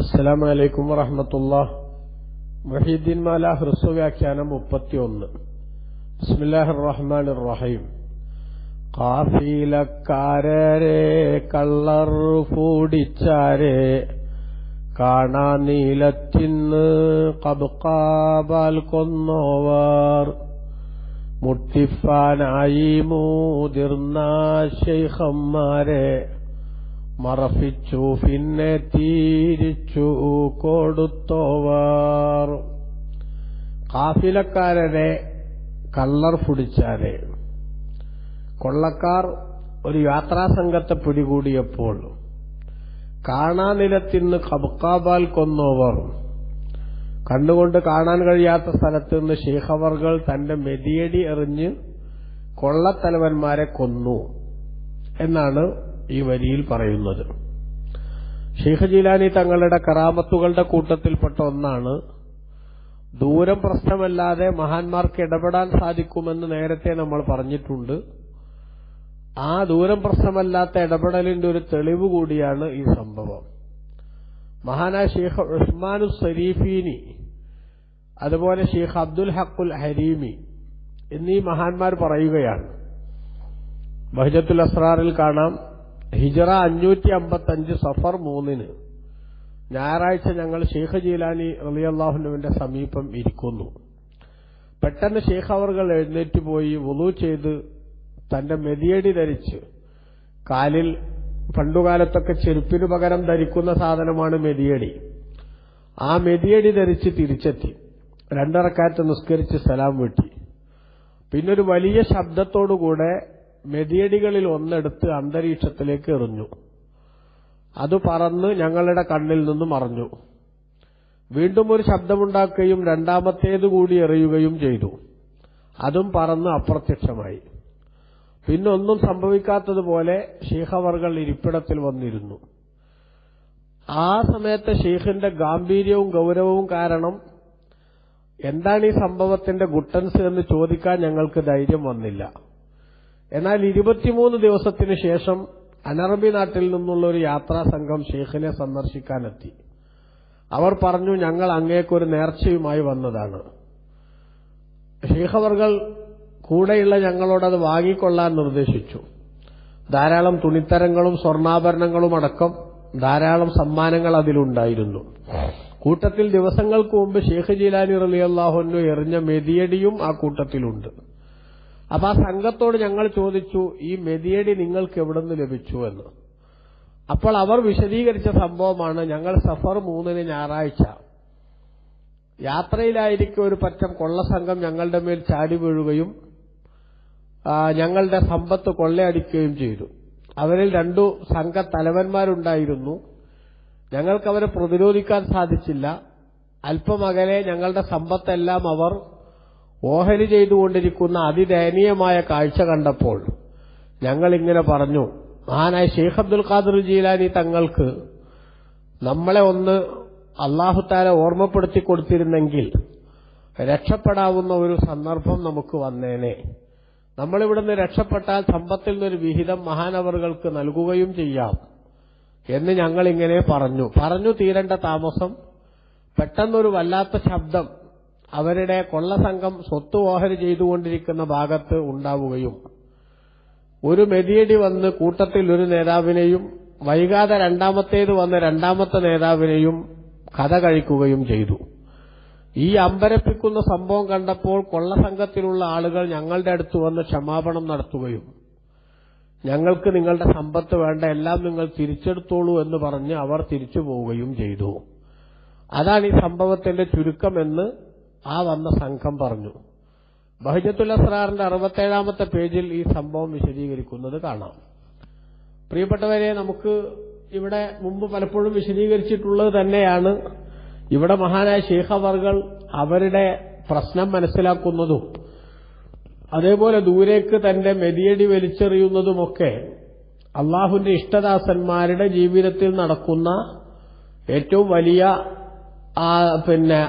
അസ്സലാമു അലൈക്കും വറഹമത്തുള്ള മുഹീദ്ദീൻ മാല ഹ്രസ്വ വ്യാഖ്യാനം മുപ്പത്തിയൊന്ന്. ബിസ്മില്ലാഹിർ റഹ്മാനിർ റഹീം കാഫീലക്കാരരെ കള്ളർ പൂടിച്ചാരെ കാണാ നീലത്തിന്ന് കബുക്കാബാൽ കൊന്നോവർ. മുട്ടിഫാനായി മൂതിർന്ന ശൈഖന്മാരെ മറപ്പിച്ചു പിന്നെ തീരിച്ചു കൊടുത്തോവർ. കാഫിലക്കാരനെ കള്ളർ പിടിച്ചാരെ കൊള്ളക്കാർ ഒരു യാത്രാസംഘത്തെ പിടികൂടിയപ്പോൾ കാണാനിലത്തിന്ന് കബുക്കാബാൽ കൊന്നോവർ. കണ്ണുകൊണ്ട് കാണാൻ കഴിയാത്ത സ്ഥലത്ത് നിന്ന് ശേഖവർകൾ തന്റെ മെതിയടി എറിഞ്ഞ് കൊള്ളത്തലവന്മാരെ കൊന്നു എന്നാണ് ഈ വരിയിൽ പറയുന്നത്. ഷെയ്ഖ് ജീലാനി തങ്ങളുടെ കറാമത്തുകളുടെ കൂട്ടത്തിൽപ്പെട്ട ഒന്നാണ് ദൂരം പ്രശ്നമല്ലാതെ മഹാന്മാർക്ക് ഇടപെടാൻ സാധിക്കുമെന്ന് നേരത്തെ നമ്മൾ പറഞ്ഞിട്ടുണ്ട്. ആ ദൂരം പ്രശ്നമല്ലാത്ത ഇടപെടലിന്റെ ഒരു തെളിവ് കൂടിയാണ് ഈ സംഭവം. മഹാനായ ഷെയ്ഖ് ഉസ്മാനു സരീഫീനി അതുപോലെ ഷെയ്ഖ് അബ്ദുൽ ഹക്കുൽ ഹരീമി എന്നീ മഹാന്മാർ പറയുകയാണ്. ബഹജത്തുൽ അസ്രാറിൽ കാണാം. ഹിജറ അഞ്ഞൂറ്റി അമ്പത്തഞ്ച് സഫർ മൂന്നിന്. ഞായറാഴ്ച ഞങ്ങൾ ഷെയ്ഖ് ജീലാനി റലിയല്ലാഹുനുവിന്റെ സമീപം ഇരിക്കുന്നു. പെട്ടെന്ന് ഷെയ്ഖ് അവർകൾ എഴുന്നേറ്റ് പോയി വുളു ചെയ്ത് തന്റെ മെതിയടി ധരിച്ച് കാലിൽ പണ്ടുകാലത്തൊക്കെ ചെരുപ്പിനു പകരം ധരിക്കുന്ന സാധനമാണ് മെതിയടി. ആ മെതിയടി ധരിച്ച് തിരിച്ചെത്തി. രണ്ടറക്കാറ്റ് നിസ്കരിച്ച് സലാം വീട്ടി. പിന്നൊരു വലിയ ശബ്ദത്തോടുകൂടെ മെതിയടികളിൽ ഒന്നെടുത്ത് അന്തരീക്ഷത്തിലേക്ക് എറിഞ്ഞു. അത് പറന്ന് ഞങ്ങളുടെ കണ്ണിൽ നിന്ന് മറഞ്ഞു. വീണ്ടും ഒരു ശബ്ദമുണ്ടാക്കുകയും രണ്ടാമത്തേത് കൂടി എറിയുകയും ചെയ്തു. അതും പറന്ന് അപ്രത്യക്ഷമായി. പിന്നൊന്നും സംഭവിക്കാത്തതുപോലെ ഷീഹവർഗൾ ഇരിപ്പിടത്തിൽ വന്നിരുന്നു. ആ സമയത്ത് ഷെയ്ഖിന്റെ ഗാംഭീര്യവും ഗൗരവവും കാരണം എന്താണ് ഈ സംഭവത്തിന്റെ ഗുട്ടൻസ് എന്ന് ചോദിക്കാൻ ഞങ്ങൾക്ക് ധൈര്യം വന്നില്ല. എന്നാൽ ഇരുപത്തിമൂന്ന് ദിവസത്തിനു ശേഷം അനറബി നാട്ടിൽ നിന്നുള്ള ഒരു യാത്രാ സംഘം ഷെയ്ഖിനെ സന്ദർശിക്കാനെത്തി. അവർ പറഞ്ഞു ഞങ്ങൾ അങ്ങേക്കൊരു നേർച്ചയുമായി വന്നതാണ്. ഷെയ്ഖവർകൾ കൂടെയുള്ള ഞങ്ങളോട് ഞങ്ങളോടത് വാങ്ങിക്കൊള്ളാൻ നിർദ്ദേശിച്ചു. ധാരാളം തുണിത്തരങ്ങളും സ്വർണാഭരണങ്ങളും അടക്കം ധാരാളം സമ്മാനങ്ങൾ അതിലുണ്ടായിരുന്നു. കൂട്ടത്തിൽ ദിവസങ്ങൾക്ക് മുമ്പ് ഷെയ്ഖ് ജീലാനി റലി അള്ളാഹുനു എറിഞ്ഞ മെതിയടിയും ആ കൂട്ടത്തിലുണ്ട്. അപ്പൊ ആ സംഘത്തോട് ഞങ്ങൾ ചോദിച്ചു ഈ മെതിയടി നിങ്ങൾക്ക് എവിടുന്ന് ലഭിച്ചു എന്ന്? അപ്പോൾ അവർ വിശദീകരിച്ച സംഭവമാണ് ഞങ്ങൾ സഫർ മൂന്നിന് ഞായറാഴ്ച. യാത്രയിലായിരിക്കും ഒരു പറ്റം കൊള്ളസംഘം ഞങ്ങളുടെ മേൽ ചാടി വീഴുകയും ഞങ്ങളുടെ സമ്പത്ത് കൊള്ളയടിക്കുകയും ചെയ്തു. അവരിൽ രണ്ടു സംഘ തലവന്മാരുണ്ടായിരുന്നു. ഞങ്ങൾക്കവരെ പ്രതിരോധിക്കാൻ സാധിച്ചില്ല. അല്പമകലെ ഞങ്ങളുടെ സമ്പത്തെല്ലാം അവർ ഓഹരി ചെയ്തുകൊണ്ടിരിക്കുന്ന അതിദയനീയമായ കാഴ്ച കണ്ടപ്പോൾ ഞങ്ങളിങ്ങനെ പറഞ്ഞു മഹാനായ ഷെയ്ഖ് അബ്ദുൽ ഖാദർ ജീലാനി തങ്ങൾക്ക് നമ്മളെ ഒന്ന് അള്ളാഹുത്താല ഓർമ്മപ്പെടുത്തി കൊടുത്തിരുന്നെങ്കിൽ രക്ഷപ്പെടാവുന്ന ഒരു സന്ദർഭം നമുക്ക് വന്നേനെ. നമ്മളിവിടുന്ന് രക്ഷപ്പെട്ടാൽ സമ്പത്തിൽ നിന്നൊരു വിഹിതം മഹാനവറുകൾക്ക് നൽകുകയും ചെയ്യാം. എന്ന് ഞങ്ങളിങ്ങനെ പറഞ്ഞു. പറഞ്ഞു തീരേണ്ട താമസം പെട്ടെന്നൊരു വല്ലാത്ത ശബ്ദം അവരുടെ കൊള്ളസംഘം സ്വത്ത് ഓഹരി ചെയ്തുകൊണ്ടിരിക്കുന്ന ഭാഗത്ത് ഉണ്ടാവുകയും ഒരു മെതിയടി വന്ന് കൂട്ടത്തിൽ ഒരു നേതാവിനെയും വൈകാതെ രണ്ടാമത്തേത് വന്ന് രണ്ടാമത്തെ നേതാവിനെയും കഥ കഴിക്കുകയും ചെയ്തു. ഈ അമ്പരപ്പിക്കുന്ന സംഭവം കണ്ടപ്പോൾ കൊള്ളസംഘത്തിലുള്ള ആളുകൾ ഞങ്ങളുടെ അടുത്ത് വന്ന് ക്ഷമാപണം നടത്തുകയും ഞങ്ങൾക്ക് നിങ്ങളുടെ സമ്പത്ത് വേണ്ട എല്ലാം നിങ്ങൾ തിരിച്ചെടുത്തോളൂ എന്ന് പറഞ്ഞ് അവർ തിരിച്ചു പോവുകയും ചെയ്തു. അതാണ് ഈ സംഭവത്തിന്റെ ചുരുക്കമെന്ന് ആ വന്ന സംഘം പറഞ്ഞു. ബഹജത്തുൽ അസ്രാറിന്റെ അറുപത്തേഴാമത്തെ പേജിൽ ഈ സംഭവം വിശദീകരിക്കുന്നത് കാണാം. പ്രിയപ്പെട്ടവരെ നമുക്ക് ഇവിടെ മുമ്പ് പലപ്പോഴും വിശദീകരിച്ചിട്ടുള്ളത് തന്നെയാണ്. ഇവിടെ മഹാനായ ശേഖവർകൾ അവരുടെ പ്രശ്നം മനസ്സിലാക്കുന്നതും അതേപോലെ ദൂരേക്ക് തന്റെ മെതിയടി വലിച്ചെറിയുന്നതുമൊക്കെ അള്ളാഹുവിന്റെ ഇഷ്ടദാസന്മാരുടെ ജീവിതത്തിൽ നടക്കുന്ന ഏറ്റവും വലിയ ആ പിന്നെ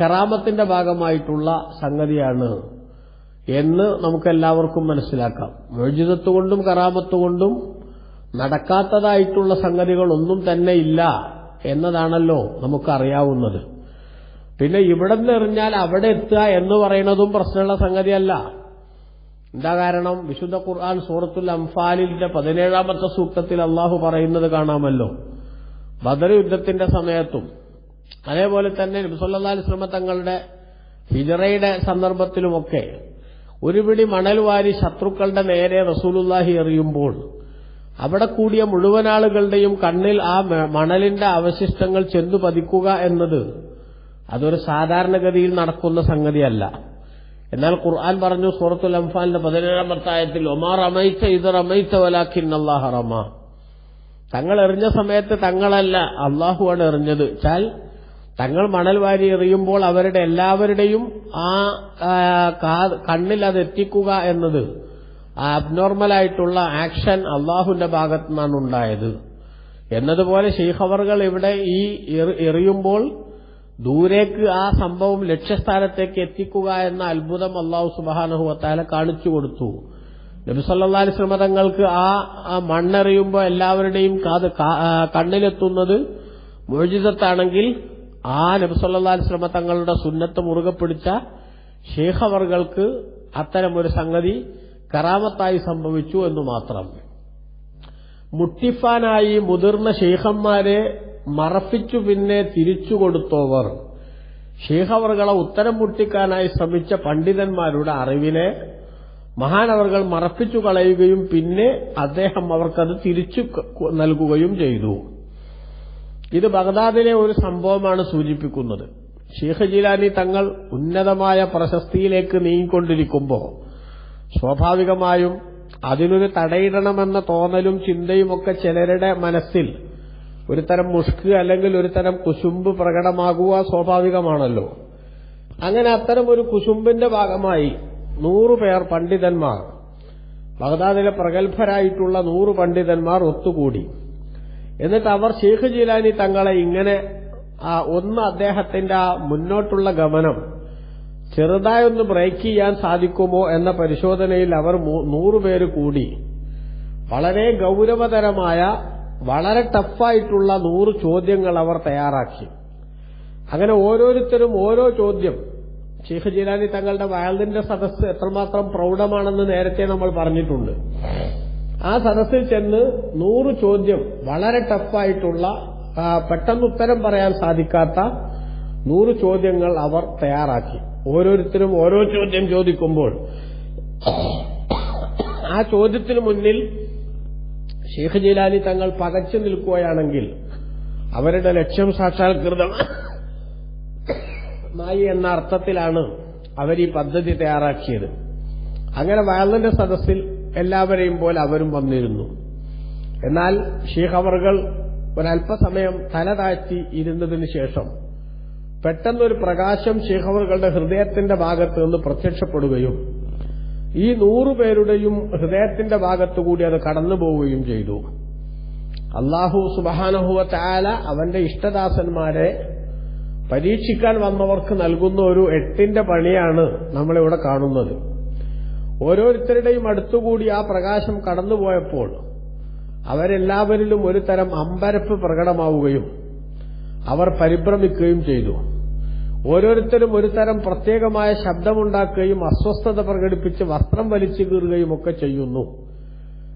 കറാമത്തിന്റെ ഭാഗമായിട്ടുള്ള സംഗതിയാണ് എന്ന് നമുക്കെല്ലാവർക്കും മനസ്സിലാക്കാം. മോചിതത്വ കൊണ്ടും കറാമത്ത് കൊണ്ടും നടക്കാത്തതായിട്ടുള്ള സംഗതികളൊന്നും തന്നെ ഇല്ല എന്നതാണല്ലോ നമുക്കറിയാവുന്നത്. പിന്നെ ഇവിടെ നിന്ന് എറിഞ്ഞാൽ അവിടെ എത്തുക എന്ന് പറയുന്നതും പ്രശ്നമുള്ള സംഗതിയല്ല. എന്താ കാരണം? വിശുദ്ധ ഖുർആൻ സൂറത്തുൽ അംഫാലിന്റെ പതിനേഴാമത്തെ സൂക്തത്തിൽ അള്ളാഹു പറയുന്നത് കാണാമല്ലോ. ബദർ യുദ്ധത്തിന്റെ സമയത്തും അതേപോലെ തന്നെ നബിസല്ലാ അലിസ്ലമ തങ്ങളുടെ ഹിജറയുടെ സന്ദർഭത്തിലുമൊക്കെ ഒരു പിടി മണൽ വാരി ശത്രുക്കളുടെ നേരെ റസൂലുല്ലാഹി എറിയുമ്പോൾ അവിടെ കൂടിയ മുഴുവൻ ആളുകളുടെയും കണ്ണിൽ ആ മണലിന്റെ അവശിഷ്ടങ്ങൾ ചെന്നു പതിക്കുക എന്നത് അതൊരു സാധാരണഗതിയിൽ നടക്കുന്ന സംഗതിയല്ല. എന്നാൽ ഖുർആൻ പറഞ്ഞു സൂറത്തുൽ അംഫാലിന്റെ പതിനേഴാം ആയത്തിൽ ഒമാർ അമൈച്ച ഇത് റമൈത്ത വലാഖിൻ അള്ളാഹ് റമ. തങ്ങൾ എറിഞ്ഞ സമയത്ത് തങ്ങളല്ല അള്ളാഹുവാണ് എറിഞ്ഞത്. ചാൽ തങ്ങൾ മണൽ വാരി എറിയുമ്പോൾ അവരുടെ എല്ലാവരുടെയും ആ കണ്ണിൽ അത് എത്തിക്കുക എന്നത് അബ്നോർമലായിട്ടുള്ള ആക്ഷൻ അള്ളാഹുവിന്റെ ഭാഗത്തു നിന്നാണ് ഉണ്ടായത്. എന്നതുപോലെ ഷെയ്ഖവറുകൾ ഇവിടെ ഈ എറിയുമ്പോൾ ദൂരേക്ക് ആ സംഭവം ലക്ഷ്യസ്ഥാനത്തേക്ക് എത്തിക്കുക എന്ന അത്ഭുതം അള്ളാഹു സുബാനഹുവത്താല കാണിച്ചു കൊടുത്തു. നബിസല്ലാ അലിസ്ലമ തങ്ങൾക്ക് ആ മണ്ണെറിയുമ്പോൾ എല്ലാവരുടെയും കണ്ണിലെത്തുന്നത് മോചിതത്താണെങ്കിൽ ആ നബിസല്ലാ അലിസ്ലമ തങ്ങളുടെ സുന്നത്ത് മുറുകെ പിടിച്ച ഷേഖവറുകൾക്ക് അത്തരമൊരു സംഗതി കറാമത്തായി സംഭവിച്ചു എന്ന് മാത്രം. മുട്ടിഫാനായി മുതിർന്ന ഷെയ്ഖന്മാരെ മറപ്പിച്ചു പിന്നെ തിരിച്ചു കൊടുത്തോവർ. ഉത്തരം മുട്ടിക്കാനായി ശ്രമിച്ച പണ്ഡിതന്മാരുടെ അറിവിനെ മഹാനവർകൾ മറപ്പിച്ചു കളയുകയും പിന്നെ അദ്ദേഹം അവർക്കത് തിരിച്ചു നൽകുകയും ചെയ്തു. ഇത് ബഗ്ദാദിലെ ഒരു സംഭവമാണ് സൂചിപ്പിക്കുന്നത്. ഷെയ്ഖ് ജിലാനി തങ്ങൾ ഉന്നതമായ പ്രശസ്തിയിലേക്ക് നീങ്ങിക്കൊണ്ടിരിക്കുമ്പോൾ സ്വാഭാവികമായും അതിനൊരു തടയിടണമെന്ന തോന്നലും ചിന്തയുമൊക്കെ ചിലരുടെ മനസ്സിൽ ഒരു തരം മുഷ്ക് അല്ലെങ്കിൽ ഒരു തരം കുശുമ്പ് പ്രകടമാകുക സ്വാഭാവികമാണല്ലോ. അങ്ങനെ അത്തരം ഒരു കുശുമ്പിന്റെ ഭാഗമായി നൂറുപേർ പണ്ഡിതന്മാർ ബഗ്ദാദിലെ പ്രഗത്ഭരായിട്ടുള്ള നൂറ് പണ്ഡിതന്മാർ ഒത്തുകൂടി. എന്നിട്ട് അവർ ഷെയ്ഖ് ജീലാനി തങ്ങളെ ഇങ്ങനെ ആ ഒന്ന് അദ്ദേഹത്തിന്റെ ആ മുന്നോട്ടുള്ള ഗമനം ചെറുതായി ഒന്ന് ബ്രേക്ക് ചെയ്യാൻ സാധിക്കുമോ എന്ന പരിശോധനയിൽ അവർ നൂറുപേര് കൂടി. വളരെ ഗൗരവതരമായ വളരെ ടഫായിട്ടുള്ള നൂറ് ചോദ്യങ്ങൾ അവർ തയ്യാറാക്കി. അങ്ങനെ ഓരോരുത്തരും ഓരോ ചോദ്യം. ഷെയ്ഖ് ജീലാനി തങ്ങളുടെ വയലിന്റെ സദസ്സ് എത്രമാത്രം പ്രൗഢമാണെന്ന് നേരത്തെ നമ്മൾ പറഞ്ഞിട്ടുണ്ട്. ആ സദസ്സിൽ ചെന്ന് നൂറ് ചോദ്യം വളരെ ടഫായിട്ടുള്ള പെട്ടെന്ന് ഉത്തരം പറയാൻ സാധിക്കാത്ത നൂറ് ചോദ്യങ്ങൾ അവർ തയ്യാറാക്കി. ഓരോരുത്തരും ഓരോ ചോദ്യം ചോദിക്കുമ്പോൾ ആ ചോദ്യത്തിന് മുന്നിൽ ഷെയ്ഖ് ജീലാനി തങ്ങൾ പകച്ചു നിൽക്കുകയാണെങ്കിൽ അവരുടെ ലക്ഷ്യം സാക്ഷാത്കൃതമായി എന്ന അർത്ഥത്തിലാണ് അവർ ഈ പദ്ധതി തയ്യാറാക്കിയത്. അങ്ങനെ വയലിന്റെ സദസ്സിൽ എല്ലാവരെയും പോലെ അവരും വന്നിരുന്നു. എന്നാൽ ഷീഖ് അവറുകൾ ഒരല്പസമയം തല താഴ്ത്തി ഇരുന്നതിന് ശേഷം പെട്ടെന്നൊരു പ്രകാശം ഷീഖ് അവറുകളുടെ ഹൃദയത്തിന്റെ ഭാഗത്ത് നിന്ന് പ്രത്യക്ഷപ്പെടുകയും ഈ നൂറുപേരുടെയും ഹൃദയത്തിന്റെ ഭാഗത്തുകൂടി അത് കടന്നുപോവുകയും ചെയ്തു. അള്ളാഹു സുബാനഹുവ താല അവന്റെ ഇഷ്ടദാസന്മാരെ പരീക്ഷിക്കാൻ വന്നവർക്ക് നൽകുന്ന ഒരു എട്ടിന്റെ പണിയാണ് നമ്മളിവിടെ കാണുന്നത്. ഓരോരുത്തരുടെയും അടുത്തുകൂടി ആ പ്രകാശം കടന്നുപോയപ്പോൾ അവരെല്ലാവരിലും ഒരു തരം അമ്പരപ്പ് പ്രകടമാവുകയും അവർ പരിഭ്രമിക്കുകയും ചെയ്തു. ഓരോരുത്തരും ഒരു തരം പ്രത്യേകമായ ശബ്ദമുണ്ടാക്കുകയും അസ്വസ്ഥത പ്രകടിപ്പിച്ച് വസ്ത്രം വലിച്ചു കീറുകയും ഒക്കെ ചെയ്യുന്നു.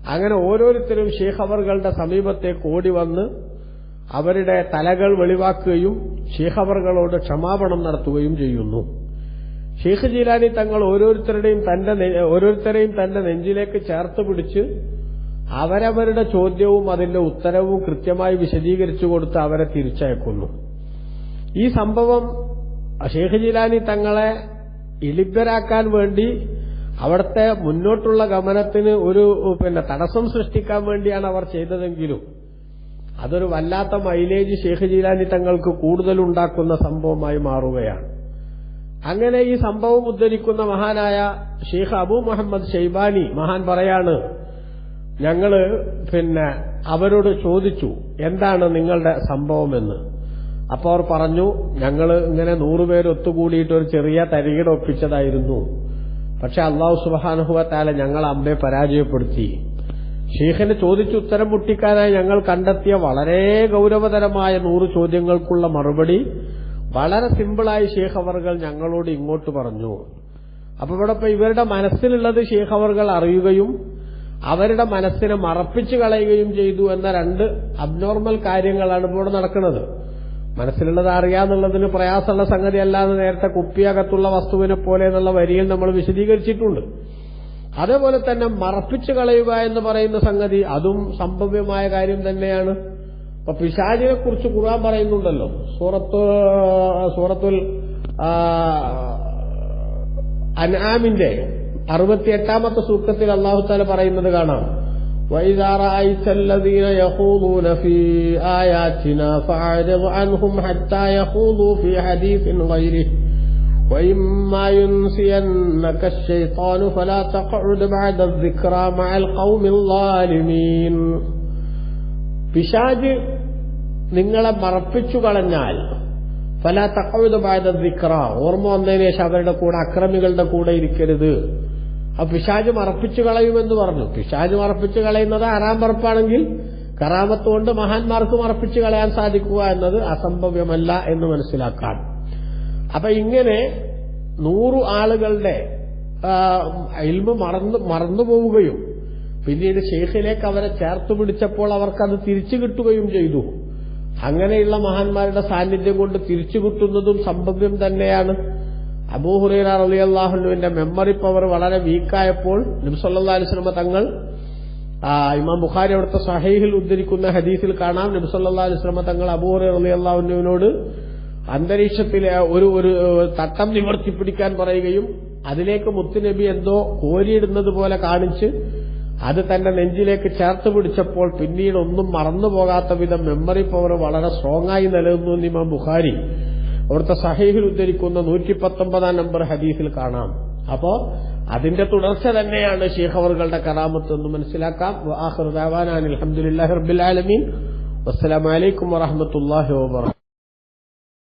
അങ്ങനെ ഓരോരുത്തരും ഷേഹവറുകളുടെ സമീപത്തെ സമീപത്തേക്ക് ഓടി വന്ന് അവരുടെ തലകൾ വെളിവാക്കുകയും ഷേഹവറുകളോട് ക്ഷമാപണം നടത്തുകയും ചെയ്യുന്നു. ഷെയ്ഖ് ജീലാനി തങ്ങൾ ഓരോരുത്തരുടെയും തന്റെ ഓരോരുത്തരെയും തന്റെ നെഞ്ചിലേക്ക് ചേർത്ത് പിടിച്ച് അവരവരുടെ ചോദ്യവും അതിന്റെ ഉത്തരവും കൃത്യമായി വിശദീകരിച്ചു കൊടുത്ത് അവരെ തിരിച്ചയക്കുന്നു. ഈ സംഭവം ഷെയ്ഖ് ജീലാനി തങ്ങളെ ഇളിപ്പരാക്കാൻ വേണ്ടി അവിടുത്തെ മുന്നോട്ടുള്ള ഗമനത്തിന് ഒരു പിന്നെ തടസ്സം സൃഷ്ടിക്കാൻ വേണ്ടിയാണ് അവർ ചെയ്തതെങ്കിലും അതൊരു വല്ലാത്ത മൈലേജ് ഷെയ്ഖ് ജീലാനി തങ്ങൾക്ക് കൂടുതലുണ്ടാക്കുന്ന സംഭവമായി മാറുകയാണ്. അങ്ങനെ ഈ സംഭവം ഉദ്ധരിക്കുന്ന മഹാനായ ഷെയ്ഖ് അബു മുഹമ്മദ് ഷെയ്ബാനി മഹാൻ പറയാണ് ഞങ്ങൾ പിന്നെ അവരോട് ചോദിച്ചു എന്താണ് നിങ്ങളുടെ സംഭവമെന്ന്? അപ്പൊ അവർ പറഞ്ഞു ഞങ്ങൾ ഇങ്ങനെ നൂറുപേർ ഒത്തുകൂടിയിട്ട് ഒരു ചെറിയ തരികിട ഒപ്പിച്ചതായിരുന്നു. പക്ഷെ അള്ളാഹു സുബാനുഹുവത്താല ഞങ്ങൾ അമ്പെ പരാജയപ്പെടുത്തി. ഷെയ്ഖിനെ ചോദിച്ചു ഉത്തരം മുട്ടിക്കാനായി ഞങ്ങൾ കണ്ടെത്തിയ വളരെ ഗൌരവതരമായ നൂറ് ചോദ്യങ്ങൾക്കുള്ള മറുപടി വളരെ സിമ്പിളായി ഷെയ്ഖ് അവർകൾ ഞങ്ങളോട് ഇങ്ങോട്ട് പറഞ്ഞു. അപ്പൊ ഇവിടെ ഇവരുടെ മനസ്സിലുള്ളത് ഷെയ്ഖ് അവർകൾ അറിയുകയും അവരുടെ മനസ്സിനെ മറപ്പിച്ചു കളയുകയും ചെയ്തു എന്ന രണ്ട് അബ്നോർമൽ കാര്യങ്ങളാണ് ഇപ്പോൾ നടക്കുന്നത്. മനസ്സിലുള്ളത് അറിയാന്നുള്ളതിന് പ്രയാസമുള്ള സംഗതി അല്ലാതെ നേരത്തെ കുപ്പിയകത്തുള്ള വസ്തുവിനെ പോലെ എന്നുള്ള വരിയിൽ നമ്മൾ വിശദീകരിച്ചിട്ടുണ്ട്. അതേപോലെ തന്നെ മറപ്പിച്ചു കളയുക എന്ന് പറയുന്ന സംഗതി അതും സംഭവ്യമായ കാര്യം തന്നെയാണ്. അപ്പൊ പിശാചിനെ കുറിച്ച് ഖുർആൻ പറയുന്നുണ്ടല്ലോ സൂറത്ത് സൂറത്തുൽ ആ, അൻആമിന്റെ അറുപത്തിയെട്ടാമത്തെ സൂക്തത്തിൽ അള്ളാഹു താല പറയുന്നത് കാണാം وإذا رأيت الذين يخوضون في آياتنا فأعرض عنهم حتى يخوضوا في حديث غيره وإما ينسينك الشيطان فلا تقعد بعد الذكرى مع القوم الظالمين പിശാജ് നിങ്ങളെ മറപ്പിച്ചു കളഞ്ഞാൽ ഫല തക്കഴുത ബാധ ദിക്ര ഓർമ്മ വന്നതിന് ശേഷം അവരുടെ കൂടെ അക്രമികളുടെ കൂടെ ഇരിക്കരുത്. ആ പിശാജ് മറപ്പിച്ചു കളയുമെന്ന് പറഞ്ഞു. പിശാജ് മറപ്പിച്ചു കളയുന്നത് ആറാം പറപ്പാണെങ്കിൽ കറാമത്ത് കൊണ്ട് മഹാന്മാർക്ക് മറപ്പിച്ചു കളയാൻ സാധിക്കുക എന്നത് അസംഭവ്യമല്ല എന്ന് മനസ്സിലാക്കാൻ. അപ്പൊ ഇങ്ങനെ നൂറു ആളുകളുടെ ഇൽമ് മറന്നു മറന്നു പോവുകയും പിന്നീട് ഷെയ്ഖിലേക്ക് അവരെ ചേർത്ത് പിടിച്ചപ്പോൾ അവർക്കത് തിരിച്ചു കിട്ടുകയും ചെയ്തു. അങ്ങനെയുള്ള മഹാന്മാരുടെ സാന്നിധ്യം കൊണ്ട് തിരിച്ചു കിട്ടുന്നതും സംഭവ്യം തന്നെയാണ്. അബൂഹുറൈറ അള്ളാഹുലുവിന്റെ മെമ്മറി പവർ വളരെ വീക്കായപ്പോൾ നബ്സല്ലാ അലുസ്ലമ തങ്ങൾ ഇമാം ബുഖാരി അവിടുത്തെ സഹീഹിൽ ഉദ്ധരിക്കുന്ന ഹദീസിൽ കാണാം. നബ്സല്ലാ അലുസ്ലമ തങ്ങൾ അബൂഹുറൈ അള്ളാഹുലുവിനോട് അന്തരീക്ഷത്തിലെ ഒരു ഒരു തട്ടം നിവർത്തിപ്പിടിക്കാൻ പറയുകയും അതിലേക്ക് മുത്തുനബി എന്തോ കോരിയിടുന്നത് പോലെ കാണിച്ച് അത് തന്റെ നെഞ്ചിലേക്ക് ചേർത്ത് പിടിച്ചപ്പോൾ പിന്നീട് ഒന്നും മറന്നുപോകാത്ത വിധം മെമ്മറി പവർ വളരെ സ്ട്രോങ് ആയി നിലനിന്നു ഇമാം ബുഖാരി അവിടുത്തെ സഹീഹിൽ ഉദ്ധരിക്കുന്ന നൂറ്റി പത്തൊമ്പതാം നമ്പർ ഹദീസിൽ കാണാം. അപ്പോ അതിന്റെ തുടർച്ച തന്നെയാണ് ഷീഖവറുകളുടെ കറാമത്ത് എന്ന് മനസ്സിലാക്കാം. അലഹമുല്ലാ റബ്ബിൽ ആലമീൻ. വസ്സലാമലൈക്കും വാഹമത്തല്ലാഹി വാബർക്കാത്തു